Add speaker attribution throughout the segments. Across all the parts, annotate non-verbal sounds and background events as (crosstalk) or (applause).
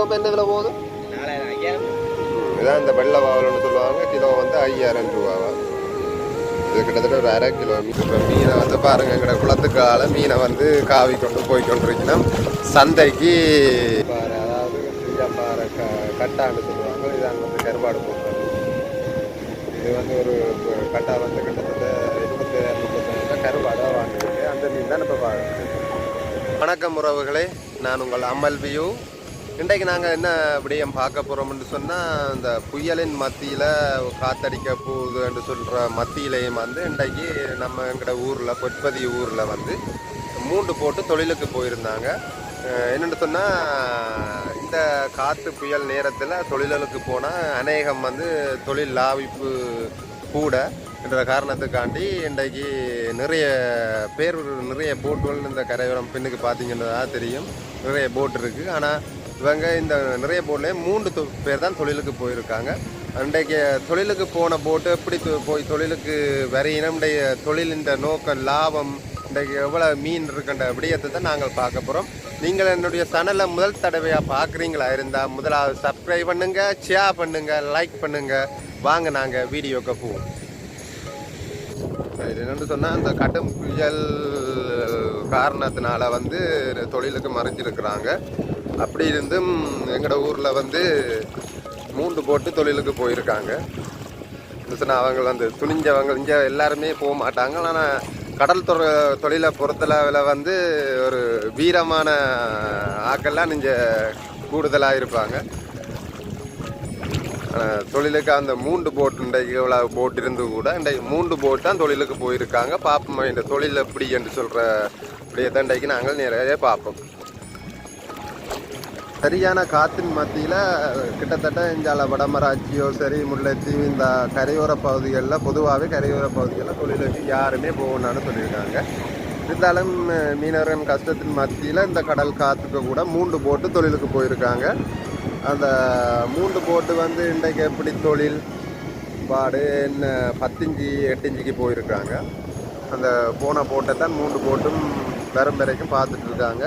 Speaker 1: Kilo என்ன விலை போகுது? இதான் இந்த வெள்ளை வாவல்னு சொல்லுவாங்க. கிலோ வந்து ஐயாயிரம் ரூபாவா இது கிட்டத்தட்ட ஒரு அரை கிலோ மீன் வந்து பாருங்க எங்கட குளத்துக்கால மீனை வந்து காவி கொண்டு போய் கொண்டிருக்கணும். சந்தைக்கு பாறை அதாவது பாறை க கட்டான்னு சொல்லுவாங்க. இதான் வந்து கருவாடு போடுறது இது வந்து ஒரு கட்டா வந்து கிட்டத்தட்ட இருபத்தேழாயிரம் முப்பத்தாயிரம் கருவாடாக வாங்கியிருக்கு. அந்த மீன் தான் இப்போ பார்க்குறது வணக்கம் உறவுகளே நான் உங்கள் அம்மல் வியூ இன்றைக்கு நாங்கள் என்ன விடயம் பார்க்க போகிறோம்னு சொன்னால் இந்த புயலின் மத்தியில் காத்தடிக்க போகுதுன்னு சொல்கிற மத்தியிலையும் வந்து இன்றைக்கு நம்ம எங்கட ஊரில் பொற்பதி ஊரில் வந்து மூண்டு போட்டு தொழிலுக்கு போயிருந்தாங்க. என்னென்னு சொன்னால் இந்த காற்று புயல் நேரத்தில் தொழிலுக்கு போனால் அநேகம் வந்து தொழில் லாவிப்பு கூட என்ற காரணத்துக்காண்டி இன்றைக்கு நிறைய பேர் நிறைய போட்டுகள் இந்த கரையோரம் பின்னுக்கு பார்த்தீங்கன்னா தெரியும். நிறைய போட் இருக்குது ஆனால் இவங்க இந்த நிறைய போட்லேயும் மூன்று தொ- பேர் தான் தொழிலுக்கு போயிருக்காங்க. அன்றைக்கு தொழிலுக்கு போன போட்டு எப்படி தொ- போய் தொழிலுக்கு வரையினம் இன்றைய இந்த நோக்கம் லாபம் இன்றைக்கு எவ்வளோ மீன் இருக்கின்ற விடயத்தை தான் நாங்கள் பார்க்க போகிறோம் நீங்கள் என்னுடைய சேனலை முதல் தடவையாக பார்க்குறீங்களா இருந்தால் முதலாவது சப்ஸ்கிரைப் பண்ணுங்கள் ஷேர் பண்ணுங்கள் லைக் பண்ணுங்கள் வாங்க நாங்கள் வீடியோக்கு போவோம். இது என்னென்னு சொன்னால் அந்த கடும் புயல் காரணத்தினால வந்து தொழிலுக்கு மறைஞ்சிருக்கிறாங்க. அப்படி இருந்தும் எங்களோட ஊரில் வந்து மூன்று போட்டு தொழிலுக்கு போயிருக்காங்க. சொன்னால் அவங்க வந்து துணிஞ்சவங்க இங்கே எல்லாருமே போக மாட்டாங்க. ஆனால் கடல் தொ தொழிலை பொறுத்தளவில் வந்து ஒரு வீரமான ஆக்கெல்லாம் இங்கே கூடுதலாக இருப்பாங்க. தொழிலுக்கு அந்த மூன்று போட் இன்றைக்கு இவ்வளோ போட் இருந்து கூட இன்றைக்கு மூன்று போட் தான் தொழிலுக்கு போயிருக்காங்க. பார்ப்போம் இந்த தொழில் எப்படி என்று சொல்கிற அப்படியே தான் இன்றைக்கு நாங்கள் நிறைய பார்ப்போம். சரியான காற்றின் மத்தியில் கிட்டத்தட்ட இந்தியாவில் வடமராட்சியோ சரி முல்லைத்தீவு இந்த கரையோர பகுதிகளில் பொதுவாகவே கரையோர பகுதிகளில் தொழிலுக்கு யாருமே போகணும்னு சொல்லியிருக்காங்க. இருந்தாலும் மீனவர்கள் மீனவரின் கஷ்டத்தின் மத்தியில் இந்த கடல் காற்றுக்கு கூட மூன்று போட்டு தொழிலுக்கு போயிருக்காங்க. அந்த மூன்று போட்டு வந்து இன்றைக்கு எப்படி தொழில் பாடு என்ன பத்திஞ்சி எட்டிஞ்சிக்கு போயிருக்காங்க. அந்த போன போட்டை தான் மூன்று போட்டும் வரும் வரைக்கும் பார்த்துட்ருக்காங்க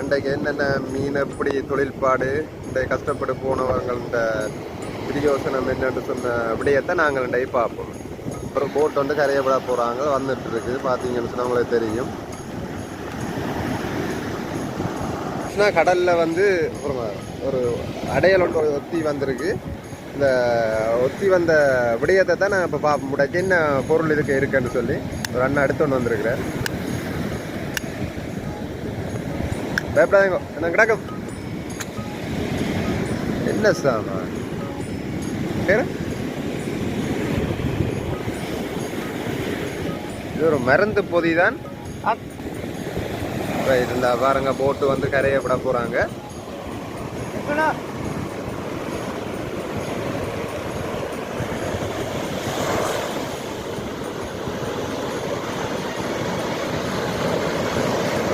Speaker 1: இன்றைக்கு என்னென்ன மீன் எப்படி தொழில்பாடு இன்றைக்கு கஷ்டப்பட்டு போனவங்கள்ட பிரியோசனம் என்னென்று சொன்ன விடயத்தை நாங்கள் இன்றைக்கு பார்ப்போம். அப்புறம் போட் வந்து கரையப்பட போகிறாங்க வந்துட்டு இருக்குது பார்த்தீங்கன்னு சொன்னால் உங்களுக்கு தெரியும். கிருஷ்ணா கடலில் வந்து அப்புறமா ஒரு அடையல் ஒன்று ஒத்தி வந்திருக்கு. இந்த ஒத்தி வந்த விடயத்தை தான் நான் இப்போ பார்ப்போம். முடியாது என்ன பொருள் இதுக்கு இருக்குன்னு சொல்லி ஒரு அண்ணன் எடுத்து ஒன்று வந்திருக்கிறேன் பயப்படாதீங்க. என்ன கிடக்கும் என்ன சாமா? இது ஒரு மருந்து பொதி தான் இருந்தா பாருங்க போட்டு வந்து கரையப்பட போறாங்க.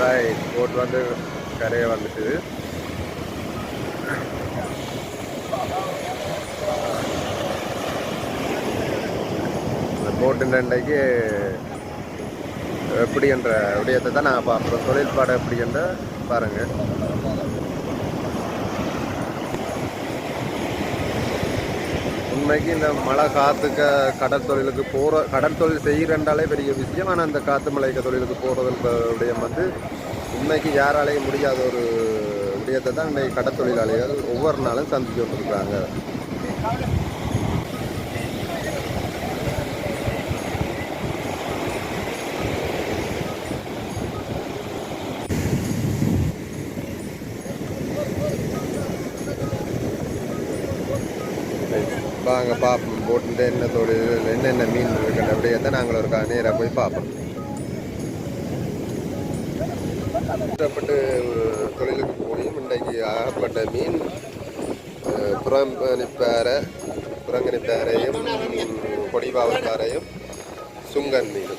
Speaker 1: ரைட் போட் வந்து கரையை வந்துட்டு. இந்த போட்டு இன்றைக்கு எப்படி என்ற விடயத்தை தான் நான் பார்க்குறோம். தொழில்பாடு எப்படி என்ற பாருங்க. உண்மைக்கு இந்த மழை காற்றுக்க கடல் தொழிலுக்கு போகிற கடல் தொழில் செய்கிறண்டாலே பெரிய விஷயம். ஆனால் அந்த காற்று மலைக்க தொழிலுக்கு போகிறதுன்ற விடயம் வந்து உண்மைக்கு யாராலையும் முடியாத ஒரு விடயத்தை தான் இன்றைக்கு கடத்தொழிலாளிகள் ஒவ்வொரு நாளும் சந்திச்சு கொண்டிருக்கிறாங்க. வாங்க பார்ப்போம் போட்டு என்ன தொழில் என்னென்ன மீன் இருக்குன்ற விடயத்தை நாங்கள் ஒரு நேராக போய் பார்ப்போம் கஷ்டப்பட்டு தொழிலுக்கு போனியும் இன்றைக்கு ஆகப்பட்ட மீன் புறங்கணிப்பாறை புறங்கணிப்பாறையும் புறங்கனிப்பாறையும் கொடிவாவப்பாறையும் சுங்கன் மீன்.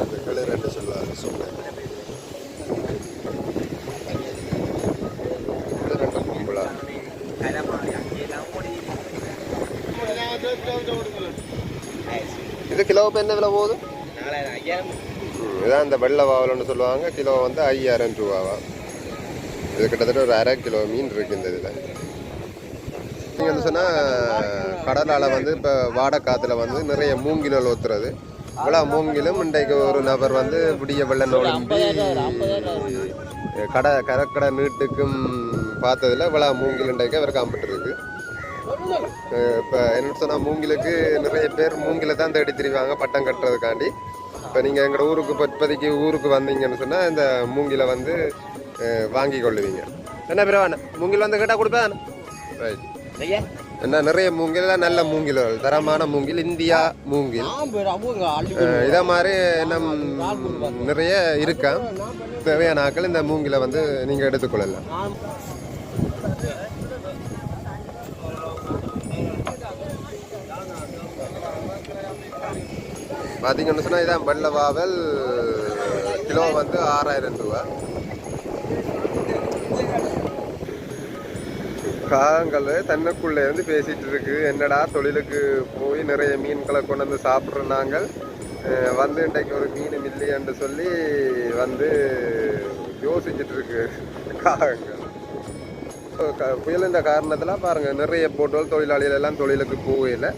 Speaker 1: அந்த கிளர் என்று சொல்லுவாங்க சுங்கன். இது ரெண்டு கும்பலா? இது கிலோ என்ன விலை போகுது?
Speaker 2: ஐயாயிரம்.
Speaker 1: இதுதான் இந்த வெள்ளை வாவல்னு சொல்லுவாங்க. கிலோ வந்து ஐயாயிரம் ரூபாவா. இது கிட்டத்தட்ட ஒரு அரை கிலோ மீன் இருக்கு இந்த இதில். நீங்கள் வந்து சொன்னால் கடலால் வந்து இப்போ வாடக்காத்தில் வந்து நிறைய மூங்கில் ஒத்துறது. இவ்வளோ மூங்கிலும் இன்றைக்கு ஒரு நபர் வந்து விடிய வெள்ள நோம்பி கடை கரக்கடை நீட்டுக்கும் பார்த்ததுல இவ்வளோ மூங்கில் இன்றைக்கு அவருக்கு அம்பிட்டுருக்கு இப்போ என்னென்னு சொன்னால் மூங்கிலுக்கு நிறைய பேர் மூங்கில தான் தேடி திரிவாங்க பட்டம் கட்டுறதுக்காண்டி. இப்போ நீங்கள் எங்களோட ஊருக்கு இப்போ இப்போதைக்கு ஊருக்கு வந்தீங்கன்னு சொன்னால் இந்த மூங்கில வந்து வாங்கி கொள்ளுவீங்க என்ன பிறவான மூங்கில் வந்து கேட்டால் கொடுப்பேன் ரைட் என்ன நிறைய மூங்கில் நல்ல மூங்கில் தரமான மூங்கில் இந்தியா மூங்கில். இதை மாதிரி நம் நிறைய இருக்கா? தேவையான ஆட்கள் இந்த மூங்கில வந்து நீங்கள் எடுத்துக்கொள்ளலாம். பார்த்தீங்கன்னு சொன்னால் இதான் பல்லவாவல் வாவல் கிலோ வந்து ஆறாயிரம் ரூபா. காகங்கள் தன்னுக்குள்ளே இருந்து பேசிகிட்டு இருக்கு. என்னடா தொழிலுக்கு போய் நிறைய மீன்களை கொண்டு வந்து சாப்பிட்ற நாங்கள்? வந்து இன்றைக்கு ஒரு மீன் இல்லையன்று சொல்லி வந்து யோசிச்சுட்டு இருக்கு காகங்கள். க- புயலின் காரணத்தில் பாருங்கள் நிறைய போட்டோல் தொழிலாளிகள் எல்லாம் தொழிலுக்கு போகல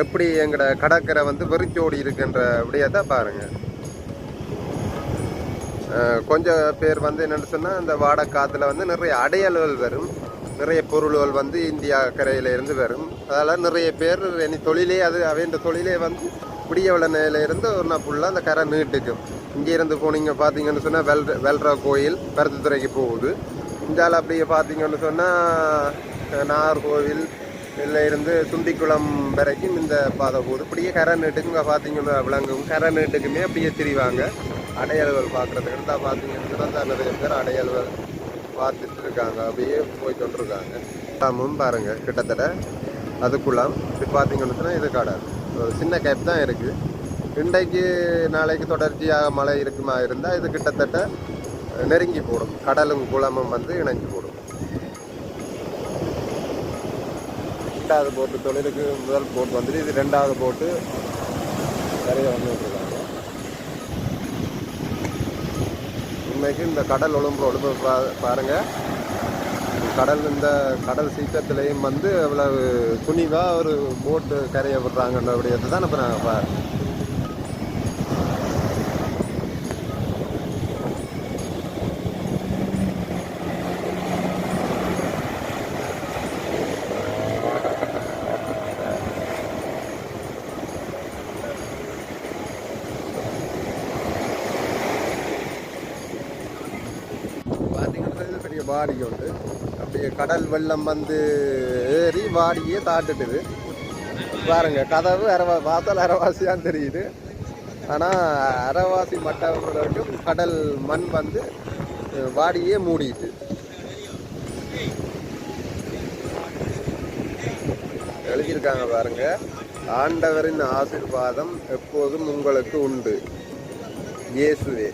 Speaker 1: எப்படி எங்கட கடற்கரை வந்து வெறிச்சோடி இருக்குன்ற விடயத்தை பாருங்க. கொஞ்சம் பேர் வந்து என்னென்னு சொன்னால் அந்த வாடை காற்றுல வந்து நிறைய அடையாளங்கள் வரும். நிறைய பொருள்கள் வந்து இந்தியா கரையில் இருந்து வரும். அதெல்லாம் நிறைய பேர் இனி தொழிலே அது அவன் தொழிலே வந்து விடியவள நிலையில இருந்து ஒரு நாள் ஃபுல்லாக அந்த கரை நீட்டுக்கும். இங்கேருந்து போனீங்க பார்த்தீங்கன்னு சொன்னால் வெல் வெல்ரா கோயில் பருத்தித்துறைக்கு போகுது. இந்தால் அப்படியே பார்த்தீங்கன்னு சொன்னால் நாகர்கோவில் இதில் இருந்து துண்டிக்குளம் வரைக்கும் இந்த பாதை போகுது. இப்படியே கரை நீட்டுக்கு இங்கே பார்த்தீங்கன்னா விளங்கும் கரை நீட்டுக்குமே அப்படியே திரிவாங்க. அடையாளவர் பார்க்குறதுக்கு இருந்தால் பார்த்தீங்கன்னா சொன்னால் நிறைய பேர் அடையாளங்கள் பார்த்துட்டு இருக்காங்க. அப்படியே போய் கொண்டிருக்காங்க குளமும் பாருங்கள் கிட்டத்தட்ட அது குளம். இது பார்த்தீங்கன்னா சொன்னால் இது கடை ஒரு சின்ன கேப் தான் இருக்குது இன்றைக்கு நாளைக்கு தொடர்ச்சியாக மழை இருக்குமா இருந்தால் இது கிட்டத்தட்ட நெருங்கி போடும். கடலும் குளமும் வந்து இணைஞ்சு போடும். ரெண்டாவது போட்டு தொழிலுக்கு முதல் போட்டு வந்துட்டு இது ரெண்டாவது போட்டு நிறைய வந்துட்டுருக்காங்க உண்மைக்கு இந்த கடல் ஒழும்பு ஒழும்பு பா- பாருங்கள் கடல் இந்த கடல் சீக்கிரத்திலையும் வந்து அவ்வளவு துணிவாக ஒரு போட்டு கரையை விடுறாங்கன்ற விடயத்தை தான் இப்போ நாங்கள் பா பார்த்தீங்கன்னா வாடி உண்டு. அப்படியே கடல் வெள்ளம் வந்து ஏறி வாடியே தாட்டுட்டுது பாருங்க கதவு அரவா பார்த்தால் அரவாசியான்னு தெரியுது. ஆனால் அரவாசி மட்டம் வரைக்கும் கடல் மண் வந்து வாடியே மூடிட்டு. எழுதியிருக்காங்க பாருங்க ஆண்டவரின் ஆசீர்வாதம் எப்போதும் உங்களுக்கு உண்டு. இயேசுவே.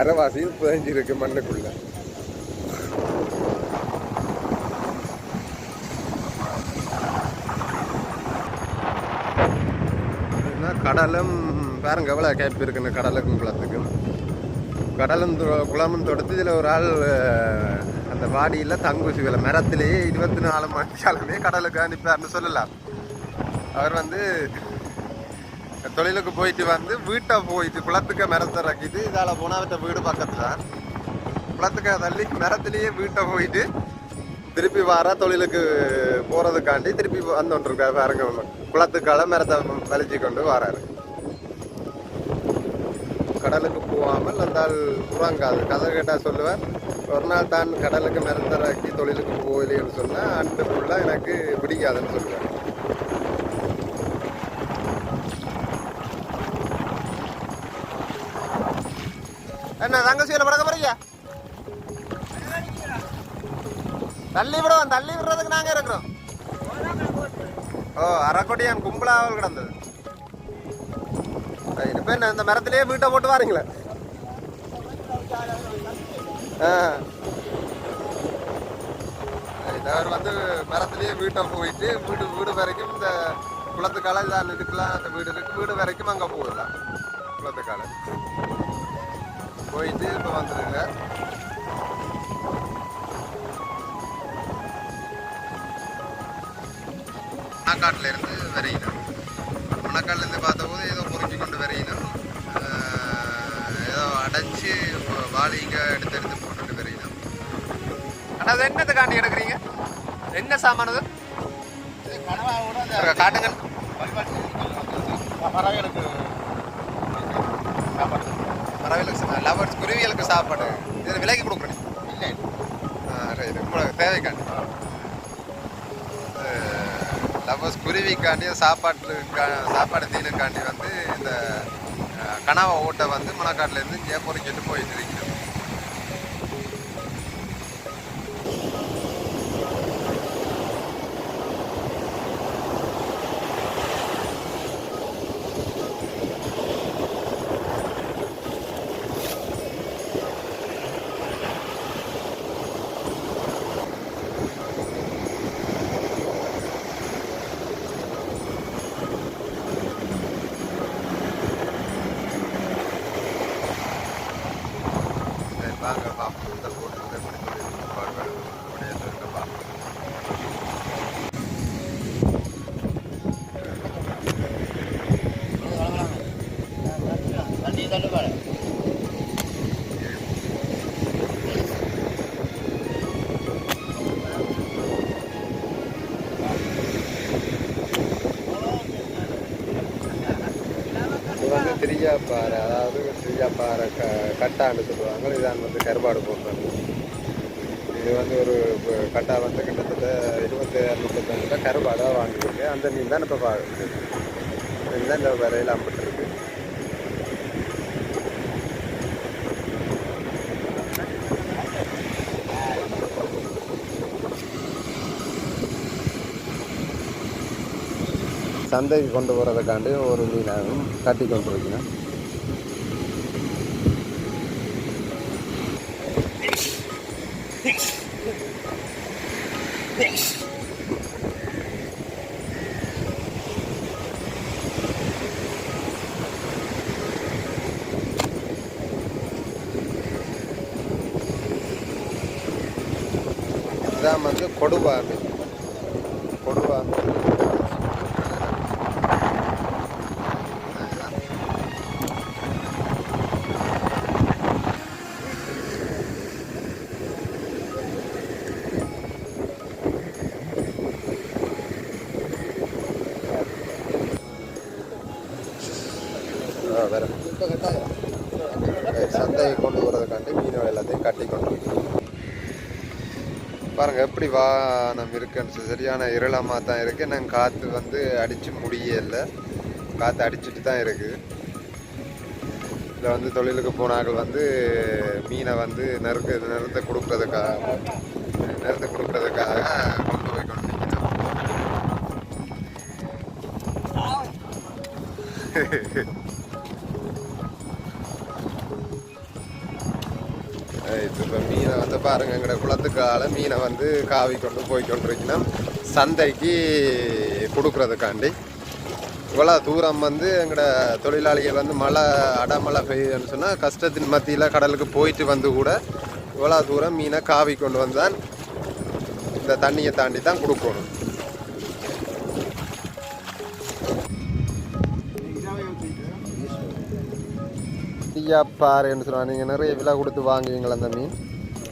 Speaker 1: அரைவாசியில் புதஞ்சிருக்கு மண்ணுக்குள்ள. இருந்தாலும் பாருங்க எவ்வளோ கேப் இருக்குன்னு கடலுக்கும் குளத்துக்கும் கடலும் குளமும் தொடுத்து இதில் ஒரு ஆள் அந்த வாடியில் தங்குசி வேலை மரத்திலேயே இருபத்தி நாலு மணிக்காலமே கடலுக்கு அனுப்பார்னு சொல்லலாம். அவர் வந்து தொழிலுக்கு போயிட்டு வந்து வீட்டை போயிட்டு குளத்துக்கு மரத்தை ரக்கிட்டு இதால் போனால் வீடு பக்கத்தில். தான் குளத்துக்கு தள்ளி மரத்துலேயே வீட்டை போயிட்டு திருப்பி வர தொழிலுக்கு போகிறதுக்காண்டி திருப்பி வந்துட்டுருக்காரு பாருங்க. குளத்துக்கால மரத்தை வலிச்சு கொண்டு வராரு. கடலுக்கு போகாமல் அந்த ஆள் உறங்காது. கதை கேட்டால் சொல்லுவார் ஒரு நாள் தான் கடலுக்கு மரத்தை தொழிலுக்கு போகலைன்னு சொன்னால் அன்று ஃபுல்லாக எனக்கு பிடிக்காதுன்னு சொல்லுவார் என்ன தங்கச்சியில் படக்க போறீங்க? தள்ளி விடுவோம் தள்ளி விடுறதுக்கு நாங்க இருக்கிறோம். ஓ அரைக்கொடியான் கும்பலாவல் கிடந்தது. இப்போ என்ன இந்த மரத்திலேயே வீட்டை போட்டு வாரீங்களே ஆ அவர் வந்து மரத்துலேயே வீட்டை போயிட்டு வீடு வீடு வரைக்கும் இந்த குளத்துக்கால இதான் இதுக்கெல்லாம் அந்த வீடு இருக்கு வீடு வரைக்கும் அங்கே போகலாம் குளத்துக்கால போயிட்டு இப்போ வந்துடுங்க மணக்காட்டில் இருந்து வரையிடும் மணக்காட்டில் இருந்து பார்த்தபோது ஏதோ ஒரு பொறிஞ்சு கொண்டு வரையினோம் ஏதோ அடைச்சி வாளிங்க எடுத்து எடுத்து போட்டுட்டு வரையினோம் ஆனால் அது என்னத்துக்காண்டி எடுக்கிறீங்க? என்ன சாமானது காட்டுங்க. பறவைகளுக்கு லவர்ஸ் குருவிகளுக்கு சாப்பாடு. இது விலைக்கு கொடுக்குறேன் தேவைக்காண்டி. லவ்வர்ஸ் குருவிக்காண்டி சாப்பாட்டுக்கா சாப்பாடு தீனுக்காண்டி வந்து இந்த அஹ், கனவா ஓட்டை வந்து மணக்காட்டிலேருந்து இங்கே பொறிக்கிட்டு போயிட்டு இருக்கிறோம் வந்து அதாவது திரியாப்பாறை க கட்டான்னு சொல்லுவாங்க. இதான் வந்து கருவாடு போடுறது இது வந்து ஒரு கட்டா வந்து கிட்டத்தட்ட இருபத்தி முப்பத்தஞ்சுல கருவாடாக வாங்கியிருக்கு. அந்த மீன் தான் இப்போ பார்க்குது மீன் தான் இந்த விலையில் அம்பிட்டுருக்கு சந்தைக்கு கொண்டு போகிறதுக்காண்டி ஒரு மீனாகவும் கட்டி கொண்டு இருக்கணும் இதான் வந்து கொடுவா மீன் கொடுவா. சந்தையை கொண்டு வரதுக்காண்டி மீனவ எல்லாத்தையும் கட்டி கொண்டு பாருங்கள் பாருங்க எப்படி வானம் இருக்குன்னு சரியான இருளமாக தான் இருக்குது நாங்கள் காற்று வந்து அடிச்சு இல்லை. காற்று அடிச்சுட்டு தான் இருக்குது இதில் வந்து தொழிலுக்கு போனார்கள் வந்து மீனை வந்து நறுக்க நிறுத்த கொடுக்குறதுக்காக நிறுத்த கொடுக்கறதுக்காக கொண்டு போய் கொண்டு நிற்கணும் (laughs) பாருங்க குளத்துக்கால மீனை வந்து காவி கொண்டு போய் கொண்டிருக்கணும். சந்தைக்கு கொடுக்குறதுக்காண்டி. இவ்வளோ தூரம் வந்து எங்களோட தொழிலாளிகள் வந்து மழை அடமழை பெய்யுதுன்னு சொன்னால் கஷ்டத்தின் மத்தியில் கடலுக்கு போயிட்டு வந்து கூட இவ்வளோ தூரம் மீனை காவி கொண்டு வந்தான். இந்த தண்ணியை தாண்டி தான் கொடுக்கணும் பாருன்னு சொல்லுவாங்க நீங்கள் நிறைய விலை கொடுத்து வாங்குவீங்களா அந்த மீன்?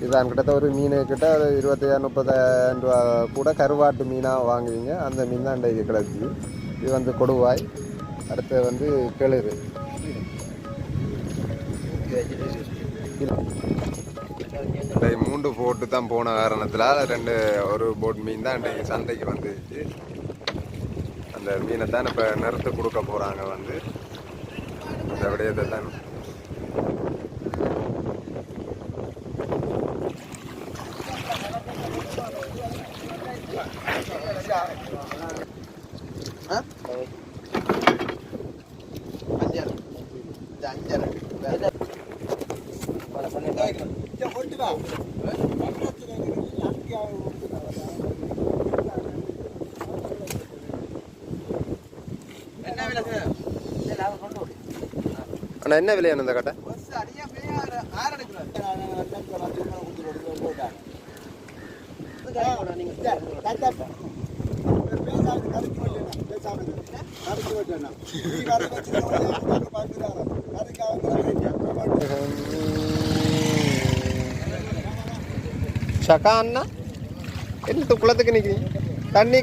Speaker 1: இதுதான் கிட்டத்தட்ட ஒரு மீன் கிட்ட ஒரு இருபத்தாயிரம் முப்பதாயிரம் ரூபா கூட கருவாட்டு மீனாக வாங்குவீங்க. அந்த மீன் தான் இன்றைக்கு கிடச்சி இது வந்து கொடுவாய் அடுத்து வந்து கிளிறு மூண்டு மூன்று போட்டு தான் போன காரணத்தில் ரெண்டு ஒரு போட் மீன் தான் இன்றைக்கு சந்தைக்கு வந்துச்சு. அந்த மீனை தான் இப்போ நிறுத்து கொடுக்க போகிறாங்க வந்து. அந்த விடயத்தை தான் அண்ணா என்ன விலையான இந்த கட்டை? சக்கா அண்ணா என்ன குளத்துக்கு நிற்கிறீங்க தண்ணி